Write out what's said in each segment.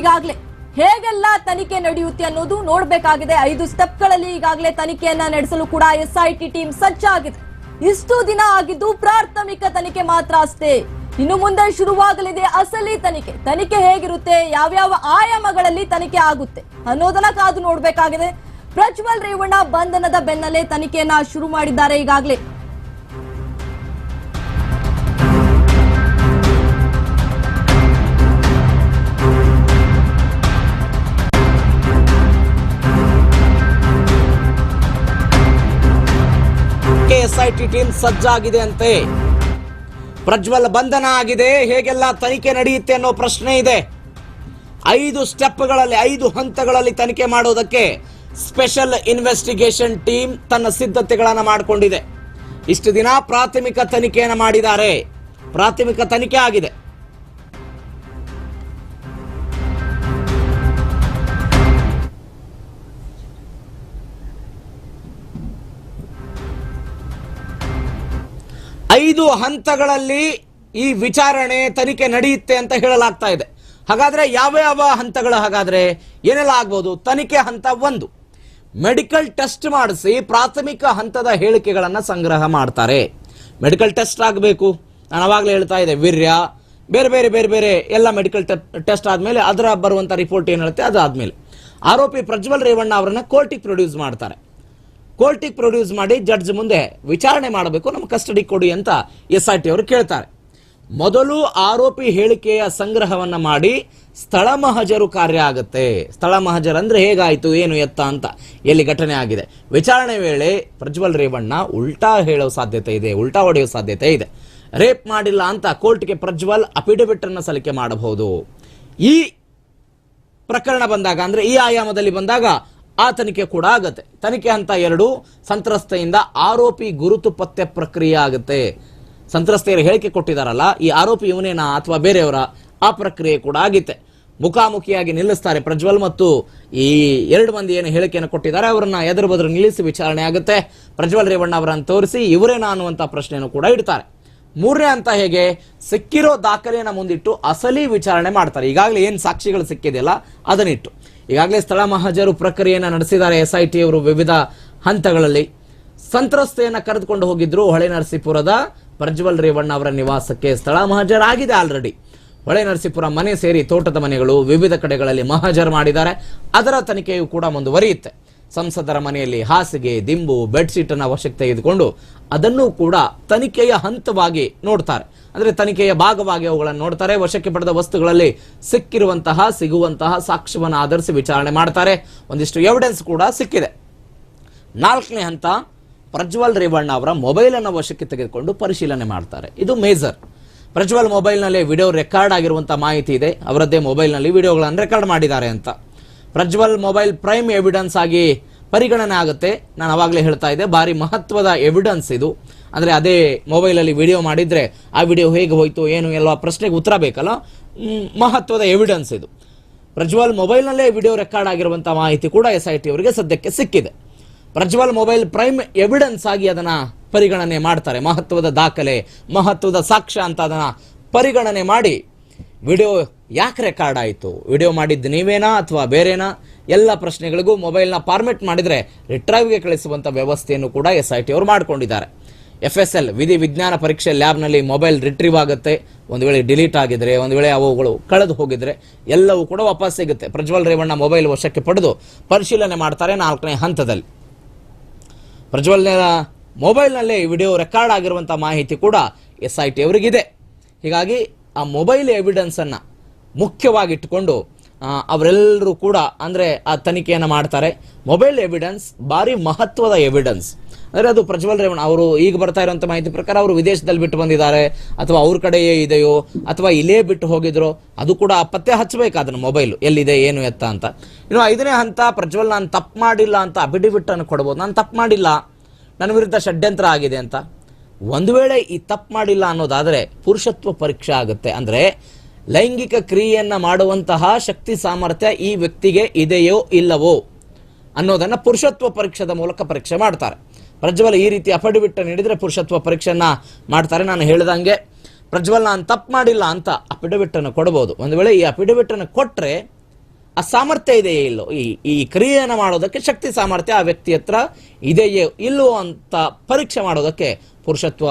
ಈಗಾಗಲೇ ಹೇಗೆಲ್ಲ ತನಿಖೆ ನಡೆಯುತ್ತೆ ಅನ್ನೋದು ನೋಡಬೇಕಾಗಿದೆ. ಐದು ಸ್ಟೆಪ್ಗಳಲ್ಲಿ ಈಗಾಗಲೇ ತನಿಖೆಯನ್ನ ನಡೆಸಲು ಕೂಡ ಎಸ್ಐಟಿ ಟೀಮ್ ಸಜ್ಜಾಗಿದೆ. ಇಷ್ಟು ದಿನ ಆಗಿದ್ದು ಪ್ರಾಥಮಿಕ ತನಿಖೆ ಮಾತ್ರ ಅಷ್ಟೇ. ಇನ್ನು ಮುಂದೆ ಶುರುವಾಗಲಿದೆ ಅಸಲಿ ತನಿಖೆ. ತನಿಖೆ ಹೇಗಿರುತ್ತೆ, ಯಾವ್ಯಾವ ಆಯಾಮಗಳಲ್ಲಿ ತನಿಖೆ ಆಗುತ್ತೆ ಅನ್ನೋದನ್ನ ಕಾದು ನೋಡ್ಬೇಕಾಗಿದೆ. ಪ್ರಜ್ವಲ್ ರೇವಣ್ಣ ಬಂಧನದ ಬೆನ್ನಲ್ಲೇ ತನಿಖೆಯನ್ನ ಶುರು ಮಾಡಿದ್ದಾರೆ ಈಗಾಗಲೇ. ಎಸ್ಐಟಿ ಟೀಮ್ ಸಜ್ಜಾಗಿದೆ ಅಂತೆ. ಪ್ರಜ್ವಲ್ ಬಂಧನ ಆಗಿದೆ, ಹೇಗೆಲ್ಲ ತನಿಖೆ ನಡೆಯುತ್ತೆ ಅನ್ನೋ ಪ್ರಶ್ನೆ ಇದೆ. ಐದು ಸ್ಟೆಪ್ಗಳಲ್ಲಿ, ಐದು ಹಂತಗಳಲ್ಲಿ ತನಿಖೆ ಮಾಡೋದಕ್ಕೆ ಸ್ಪೆಷಲ್ ಇನ್ವೆಸ್ಟಿಗೇಷನ್ ಟೀಮ್ ತನ್ನ ಸಿದ್ಧತೆಗಳನ್ನು ಮಾಡಿಕೊಂಡಿದೆ. ಇಷ್ಟು ದಿನ ಪ್ರಾಥಮಿಕ ತನಿಖೆಯನ್ನು ಮಾಡಿದ್ದಾರೆ. ಪ್ರಾಥಮಿಕ ತನಿಖೆ ಆಗಿದೆ. ಐದು ಹಂತಗಳಲ್ಲಿ ಈ ವಿಚಾರಣೆ ತನಿಖೆ ನಡೆಯುತ್ತೆ ಅಂತ ಹೇಳಲಾಗ್ತಾ ಇದೆ. ಹಾಗಾದ್ರೆ ಯಾವ ಯಾವ ಹಂತಗಳು ಹಾಗಾದ್ರೆ ಏನೆಲ್ಲ ಆಗ್ಬೋದು ತನಿಖೆ ಹಂತ ಒಂದು. ಮೆಡಿಕಲ್ ಟೆಸ್ಟ್ ಮಾಡಿಸಿ ಪ್ರಾಥಮಿಕ ಹಂತದ ಹೇಳಿಕೆಗಳನ್ನು ಸಂಗ್ರಹ ಮಾಡ್ತಾರೆ. ಮೆಡಿಕಲ್ ಟೆಸ್ಟ್ ಆಗಬೇಕು. ನಾನು ಅವಾಗಲೇ ಹೇಳ್ತಾ ಇದ್ದೆ, ವೀರ್ಯ, ಬೇರೆ ಬೇರೆ ಬೇರೆ ಬೇರೆ ಎಲ್ಲ ಮೆಡಿಕಲ್ ಟೆಸ್ಟ್ ಆದಮೇಲೆ ಅದರ ಬರುವಂಥ ರಿಪೋರ್ಟ್ ಏನು ಹೇಳುತ್ತೆ? ಅದು ಆದಮೇಲೆ ಆರೋಪಿ ಪ್ರಜ್ವಲ್ ರೇವಣ್ಣ ಅವರನ್ನ ಕೋರ್ಟಿಗೆ ಪ್ರೊಡ್ಯೂಸ್ ಮಾಡ್ತಾರೆ. ಕೋರ್ಟಿಗೆ ಪ್ರೊಡ್ಯೂಸ್ ಮಾಡಿ ಜಡ್ಜ್ ಮುಂದೆ ವಿಚಾರಣೆ ಮಾಡಬೇಕು, ನಮ್ಮ ಕಸ್ಟಡಿ ಕೊಡಿ ಅಂತ ಎಸ್ ಐ ಟಿ ಅವರು ಕೇಳ್ತಾರೆ. ಮೊದಲು ಆರೋಪಿ ಹೇಳಿಕೆಯ ಸಂಗ್ರಹವನ್ನು ಮಾಡಿ ಸ್ಥಳ ಮಹಜರು ಕಾರ್ಯ ಆಗುತ್ತೆ. ಸ್ಥಳ ಮಹಜರ್ ಅಂದರೆ ಹೇಗಾಯಿತು, ಏನು ಎತ್ತ ಅಂತ ಎಲ್ಲಿ ಘಟನೆ ಆಗಿದೆ. ವಿಚಾರಣೆ ವೇಳೆ ಪ್ರಜ್ವಲ್ ರೇವಣ್ಣ ಉಲ್ಟಾ ಹೇಳೋ ಸಾಧ್ಯತೆ ಇದೆ, ಉಲ್ಟಾ ಹೊಡೆಯೋ ಸಾಧ್ಯತೆ ಇದೆ. ರೇಪ್ ಮಾಡಿಲ್ಲ ಅಂತ ಕೋರ್ಟ್ಗೆ ಪ್ರಜ್ವಲ್ ಅಫಿಡವಿಟ್ ಅನ್ನು ಸಲ್ಲಿಕೆ ಮಾಡಬಹುದು. ಈ ಪ್ರಕರಣ ಬಂದಾಗ, ಅಂದ್ರೆ ಈ ಆಯಾಮದಲ್ಲಿ ಬಂದಾಗ ಆ ತನಿಖೆ ಕೂಡ ಆಗತ್ತೆ. ತನಿಖೆ ಹಂತ ಎರಡು, ಸಂತ್ರಸ್ತೆಯಿಂದ ಆರೋಪಿ ಗುರುತು ಪತ್ತೆ ಪ್ರಕ್ರಿಯೆ ಆಗುತ್ತೆ. ಸಂತ್ರಸ್ತೆಯರು ಹೇಳಿಕೆ ಕೊಟ್ಟಿದಾರಲ್ಲ, ಈ ಆರೋಪಿ ಇವನೇನಾ ಅಥವಾ ಬೇರೆಯವರ? ಆ ಪ್ರಕ್ರಿಯೆ ಕೂಡ ಆಗಿತ್ತೆ. ಮುಖಾಮುಖಿಯಾಗಿ ನಿಲ್ಲಿಸ್ತಾರೆ ಪ್ರಜ್ವಲ್ ಮತ್ತು ಈ ಎರಡು ಮಂದಿ ಏನು ಹೇಳಿಕೆಯನ್ನು ಕೊಟ್ಟಿದ್ದಾರೆ, ಅವರನ್ನ ಎದುರು ಬದರು ನಿಲ್ಲಿಸಿ ವಿಚಾರಣೆ ಆಗುತ್ತೆ. ಪ್ರಜ್ವಲ್ ರೇವಣ್ಣ ಅವರನ್ನು ತೋರಿಸಿ ಇವರೇನಾ ಅನ್ನುವಂಥ ಪ್ರಶ್ನೆಯನ್ನು ಕೂಡ ಇಡ್ತಾರೆ. ಮೂರನೇ ಹಂತ ಹೇಗೆ ಸಿಕ್ಕಿರೋ ದಾಖಲೆಯನ್ನು ಮುಂದಿಟ್ಟು ಅಸಲಿ ವಿಚಾರಣೆ ಮಾಡ್ತಾರೆ. ಈಗಾಗಲೇ ಏನು ಸಾಕ್ಷಿಗಳು ಸಿಕ್ಕಿದೆಯಲ್ಲ, ಅದನ್ನಿಟ್ಟು. ಈಗಾಗಲೇ ಸ್ಥಳ ಮಹಜರು ಪ್ರಕ್ರಿಯೆಯನ್ನು ನಡೆಸಿದ್ದಾರೆ. ಎಸ್ ಐ ಟಿ ಅವರು ವಿವಿಧ ಹಂತಗಳಲ್ಲಿ ಸಂತ್ರಸ್ತೆಯನ್ನು ಕರೆದುಕೊಂಡು ಹೋಗಿದ್ರು. ಹೊಳೆ ನರಸೀಪುರದ ಪ್ರಜ್ವಲ್ ರೇವಣ್ಣ ಅವರ ನಿವಾಸಕ್ಕೆ ಸ್ಥಳ ಮಹಜರಾಗಿದೆ ಆಲ್ರೆಡಿ ಹೊಳೆ ನರಸೀಪುರ ಮನೆ ಸೇರಿ ತೋಟದ ಮನೆಗಳು ವಿವಿಧ ಕಡೆಗಳಲ್ಲಿ ಮಹಜರ್ ಮಾಡಿದ್ದಾರೆ. ಅದರ ತನಿಖೆಯು ಕೂಡ ಮುಂದುವರಿಯುತ್ತೆ. ಸಂಸದರ ಮನೆಯಲ್ಲಿ ಹಾಸಿಗೆ, ದಿಂಬು, ಬೆಡ್ಶೀಟ್ ಅನ್ನು ವಶಕ್ಕೆ ತೆಗೆದುಕೊಂಡು ಅದನ್ನು ಕೂಡ ತನಿಖೆಯ ಹಂತವಾಗಿ ನೋಡ್ತಾರೆ. ಅಂದ್ರೆ ತನಿಖೆಯ ಭಾಗವಾಗಿ ಅವುಗಳನ್ನು ನೋಡ್ತಾರೆ. ವಶಕ್ಕೆ ಪಡೆದ ವಸ್ತುಗಳಲ್ಲಿ ಸಿಕ್ಕಿರುವಂತಹ, ಸಿಗುವಂತಹ ಸಾಕ್ಷ್ಯವನ್ನು ಆಧರಿಸಿ ವಿಚಾರಣೆ ಮಾಡ್ತಾರೆ. ಒಂದಿಷ್ಟು ಎವಿಡೆನ್ಸ್ ಕೂಡ ಸಿಕ್ಕಿದೆ. ನಾಲ್ಕನೇ ಹಂತ, ಪ್ರಜ್ವಲ್ ರೇವಣ್ಣ ಅವರ ಮೊಬೈಲ್ ಅನ್ನು ವಶಕ್ಕೆ ತೆಗೆದುಕೊಂಡು ಪರಿಶೀಲನೆ ಮಾಡ್ತಾರೆ. ಇದು ಮೇಜರ್ ಪ್ರಜ್ವಲ್ ಮೊಬೈಲ್ನಲ್ಲಿ ವಿಡಿಯೋ ರೆಕಾರ್ಡ್ ಆಗಿರುವಂತಹ ಮಾಹಿತಿ ಇದೆ. ಅವರದ್ದೇ ಮೊಬೈಲ್ನಲ್ಲಿ ವಿಡಿಯೋಗಳನ್ನು ರೆಕಾರ್ಡ್ ಮಾಡಿದ್ದಾರೆ ಅಂತ. ಪ್ರಜ್ವಲ್ ಮೊಬೈಲ್ ಪ್ರೈಮ್ ಎವಿಡೆನ್ಸ್ ಆಗಿ ಪರಿಗಣನೆ ಆಗುತ್ತೆ. ನಾನು ಅವಾಗಲೇ ಹೇಳ್ತಾ ಇದ್ದೆ, ಭಾರಿ ಮಹತ್ವದ ಎವಿಡೆನ್ಸ್ ಇದು. ಅಂದರೆ ಅದೇ ಮೊಬೈಲಲ್ಲಿ ವಿಡಿಯೋ ಮಾಡಿದರೆ ಆ ವಿಡಿಯೋ ಹೇಗೆ ಹೋಯಿತು, ಏನು, ಎಲ್ಲ ಪ್ರಶ್ನೆಗೆ ಉತ್ತರ ಬೇಕಲ್ಲ? ಮಹತ್ವದ ಎವಿಡೆನ್ಸ್ ಇದು. ಪ್ರಜ್ವಲ್ ಮೊಬೈಲ್ನಲ್ಲೇ ವಿಡಿಯೋ ರೆಕಾರ್ಡ್ ಆಗಿರುವಂಥ ಮಾಹಿತಿ ಕೂಡ ಎಸ್ ಐ ಟಿ ಅವರಿಗೆ ಸದ್ಯಕ್ಕೆ ಸಿಕ್ಕಿದೆ. ಪ್ರಜ್ವಲ್ ಮೊಬೈಲ್ ಪ್ರೈಮ್ ಎವಿಡೆನ್ಸ್ ಆಗಿ ಅದನ್ನು ಪರಿಗಣನೆ ಮಾಡ್ತಾರೆ. ಮಹತ್ವದ ದಾಖಲೆ, ಮಹತ್ವದ ಸಾಕ್ಷ್ಯ ಅಂತ ಅದನ್ನು ಪರಿಗಣನೆ ಮಾಡಿ ವಿಡಿಯೋ ಯಾಕೆ ರೆಕಾರ್ಡ್ ಆಯಿತು? ವಿಡಿಯೋ ಮಾಡಿದ್ದು ನೀವೇನಾ ಅಥವಾ ಬೇರೆನಾ? ಎಲ್ಲ ಪ್ರಶ್ನೆಗಳಿಗೂ ಮೊಬೈಲ್ನ ಫಾರ್ಮೆಟ್ ಮಾಡಿದರೆ ರಿಟ್ರೈವ್ಗೆ ಕಳಿಸುವಂಥ ವ್ಯವಸ್ಥೆಯನ್ನು ಕೂಡ ಎಸ್ ಐ ಟಿ ಅವರು ಮಾಡ್ಕೊಂಡಿದ್ದಾರೆ. ಎಫ್ ಎಸ್ ಎಲ್ ವಿಧಿ ವಿಜ್ಞಾನ ಪರೀಕ್ಷೆ ಲ್ಯಾಬ್ನಲ್ಲಿ ಮೊಬೈಲ್ ರಿಟ್ರೀವ್ ಆಗುತ್ತೆ. ಒಂದು ವೇಳೆ ಡಿಲೀಟ್ ಆಗಿದ್ರೆ, ಒಂದು ವೇಳೆ ಅವುಗಳು ಕಳೆದು ಹೋಗಿದ್ರೆ, ಎಲ್ಲವೂ ಕೂಡ ವಾಪಸ್ ಸಿಗುತ್ತೆ. ಪ್ರಜ್ವಲ್ ರೇವಣ್ಣ ಮೊಬೈಲ್ ವಶಕ್ಕೆ ಪಡೆದು ಪರಿಶೀಲನೆ ಮಾಡ್ತಾರೆ ನಾಲ್ಕನೇ ಹಂತದಲ್ಲಿ. ಪ್ರಜ್ವಲ್ ಮೊಬೈಲ್ನಲ್ಲೇ ವಿಡಿಯೋ ರೆಕಾರ್ಡ್ ಆಗಿರುವಂಥ ಮಾಹಿತಿ ಕೂಡ ಎಸ್ ಐ ಟಿ ಅವರಿಗಿದೆ. ಹೀಗಾಗಿ ಆ ಮೊಬೈಲ್ ಎವಿಡೆನ್ಸನ್ನು ಮುಖ್ಯವಾಗಿಟ್ಟುಕೊಂಡು ಅವರೆಲ್ಲರೂ ಕೂಡ ಅಂದರೆ ಆ ತನಿಖೆಯನ್ನು ಮಾಡ್ತಾರೆ. ಮೊಬೈಲ್ ಎವಿಡೆನ್ಸ್ ಭಾರಿ ಮಹತ್ವದ ಎವಿಡೆನ್ಸ್ ಅಂದರೆ ಅದು ಪ್ರಜ್ವಲ್ ರೇವಣ್ಣ ಅವರು ಈಗ ಬರ್ತಾ ಇರುವಂಥ ಮಾಹಿತಿ ಪ್ರಕಾರ ಅವರು ವಿದೇಶದಲ್ಲಿ ಬಿಟ್ಟು ಬಂದಿದ್ದಾರೆ, ಅಥವಾ ಅವ್ರ ಕಡೆಯೇ ಇದೆಯೋ, ಅಥವಾ ಇಲ್ಲೇ ಬಿಟ್ಟು ಹೋಗಿದ್ರು, ಅದು ಕೂಡ ಪತ್ತೆ ಹಚ್ಚಬೇಕು ಅದನ್ನು ಮೊಬೈಲ್ ಎಲ್ಲಿದೆ, ಏನು ಎತ್ತ ಅಂತ. ಇನ್ನು ಐದನೇ ಹಂತ, ಪ್ರಜ್ವಲ್ ನಾನು ತಪ್ಪು ಮಾಡಿಲ್ಲ ಅಂತ ಬಿಡಿಬಿಟ್ಟನ್ನು ಕೊಡ್ಬೋದು. ನಾನು ತಪ್ಪು ಮಾಡಿಲ್ಲ. ನನ್ನ ವಿರುದ್ಧ ಷಡ್ಯಂತ್ರ ಆಗಿದೆ ಅಂತ. ಒಂದು ವೇಳೆ ಈ ತಪ್ಪು ಮಾಡಿಲ್ಲ ಅನ್ನೋದಾದರೆ ಪುರುಷತ್ವ ಪರೀಕ್ಷೆ ಆಗುತ್ತೆ. ಅಂದರೆ ಲೈಂಗಿಕ ಕ್ರಿಯೆಯನ್ನು ಮಾಡುವಂತಹ ಶಕ್ತಿ ಸಾಮರ್ಥ್ಯ ಈ ವ್ಯಕ್ತಿಗೆ ಇದೆಯೋ ಇಲ್ಲವೋ ಅನ್ನೋದನ್ನ ಪುರುಷತ್ವ ಪರೀಕ್ಷೆದ ಮೂಲಕ ಪರೀಕ್ಷೆ ಮಾಡ್ತಾರೆ. ಪ್ರಜ್ವಲ್ ಈ ರೀತಿ ಅಫಿಡವಿಟ್ ನೀಡಿದರೆ ಪುರುಷತ್ವ ಪರೀಕ್ಷೆಯನ್ನ ಮಾಡ್ತಾರೆ. ನಾನು ಹೇಳಿದಂಗೆ ಪ್ರಜ್ವಲ್ ನಾನು ತಪ್ಪು ಮಾಡಿಲ್ಲ ಅಂತ ಅಪಿಡವಿಟ್ಟನ್ನು ಕೊಡ್ಬೋದು. ಕೊಡಬಹುದು ಒಂದು ವೇಳೆ ಈ ಅಫಿಡವಿಟ್ ಕೊಟ್ಟರೆ ಆ ಸಾಮರ್ಥ್ಯ ಇದೆಯೇ ಇಲ್ಲೋ ಈ ಈ ಕ್ರಿಯೆಯನ್ನು ಮಾಡೋದಕ್ಕೆ ಶಕ್ತಿ ಸಾಮರ್ಥ್ಯ ಆ ವ್ಯಕ್ತಿ ಹತ್ರ ಇದೆಯೇ ಇಲ್ಲೋ ಅಂತ ಪರೀಕ್ಷೆ ಮಾಡೋದಕ್ಕೆ ಪುರುಷತ್ವ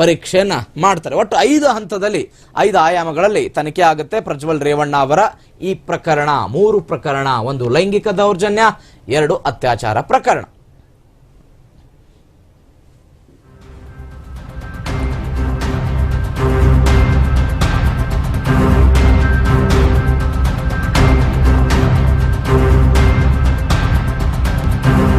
ಪರೀಕ್ಷೆಯನ್ನ ಮಾಡ್ತಾರೆ. ಒಟ್ಟು ಐದು ಹಂತದಲ್ಲಿ, ಐದು ಆಯಾಮಗಳಲ್ಲಿ ತನಿಖೆ ಆಗುತ್ತೆ. ಪ್ರಜ್ವಲ್ ರೇವಣ್ಣ ಅವರ ಈ ಪ್ರಕರಣ, ಮೂರು ಪ್ರಕರಣ, ಒಂದು ಲೈಂಗಿಕ ದೌರ್ಜನ್ಯ, ಎರಡು ಅತ್ಯಾಚಾರ ಪ್ರಕರಣ.